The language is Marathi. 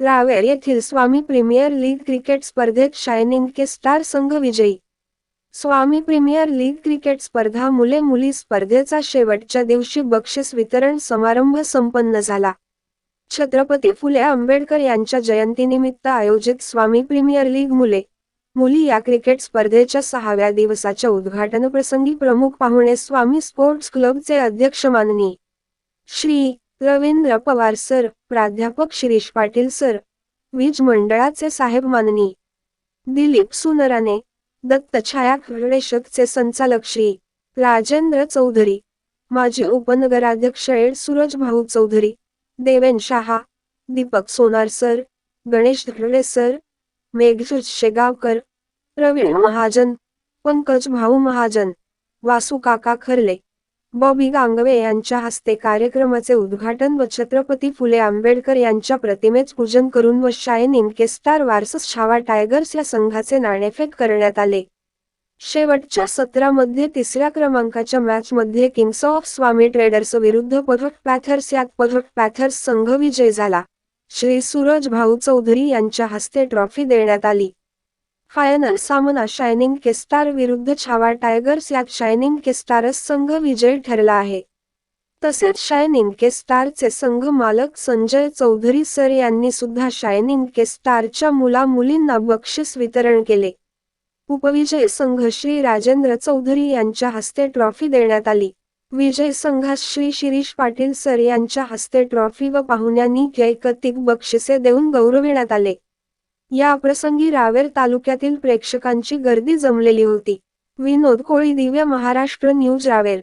रावेर येथील स्वामी प्रीमियर लीग क्रिकेट स्पर्धेत शायनिंग के स्टार संघ विजयी. स्वामी प्रीमियर लीग क्रिकेट स्पर्धा मुले मुली स्पर्धेचा शेवटच्या दिवशी बक्षीस वितरण समारंभ संपन्न झाला. छत्रपती फुले आंबेडकर यांच्या जयंतीनिमित्त आयोजित स्वामी प्रीमियर लीग मुले मुली या क्रिकेट स्पर्धेच्या सहाव्या दिवसाच्या उद्घाटन प्रसंगी प्रमुख पाहुणे स्वामी स्पोर्ट्स क्लबचे अध्यक्ष माननी श्री रवींद्र पवार सर प्राध्यापक शिरीष पाटील सर वीज मंडळाचे साहेब माननी दिलीप सुनराने दत्तछाया खरडेशकचे संचालक श्री राजेंद्र चौधरी माजी उपनगराध्यक्ष एड सूरज भाऊ चौधरी देवेन शहा दीपक सोनार सर गणेश धरडे सर मेघसूत शेगावकर प्रवीण महाजन पंकज भाऊ महाजन वासू काका खरले बॉबी गांगवे यांच्या हस्ते कार्यक्रमाचे उद्घाटन व छत्रपती फुले आंबेडकर यांच्या प्रतिमेच पूजन करून व Shining K Star Chhava Tigers या संघाचे नाणेफेक करण्यात आले. शेवटच्या सत्रामध्ये तिसऱ्या क्रमांकाच्या मॅचमध्ये किंग्स ऑफ स्वामी ट्रेडर्स विरुद्ध पथक पॅथर्स यात पथक पॅथर्स संघ विजय झाला. श्री. सूरज भाऊ चौधरी यांच्या हस्ते ट्रॉफी देण्यात आली. फायनल सामना शायनिंग केस्टार विरुद्ध छावा टायगर्स यात शायनिंग केस्टारस संघ विजय ठरला आहे. तसेच शायनिंग केस्टारचे संघ मालक संजय चौधरी सर यांनी सुद्धा शायनिंग केस्टारच्या मुला मुलींना बक्षीस वितरण केले. उपविजय संघ श्री राजेंद्र चौधरी यांच्या हस्ते ट्रॉफी देण्यात आली. विजय संघास श्री शिरीष पाटील सर यांच्या हस्ते ट्रॉफी व पाहुण्यांनी जैकतिक बक्षिसे देऊन गौरविण्यात आले. या प्रसंगी रावेर तालुक्यातील प्रेक्षकांची गर्दी जमलेली होती. विनोद कोळी दिव्य महाराष्ट्र न्यूज रावेर.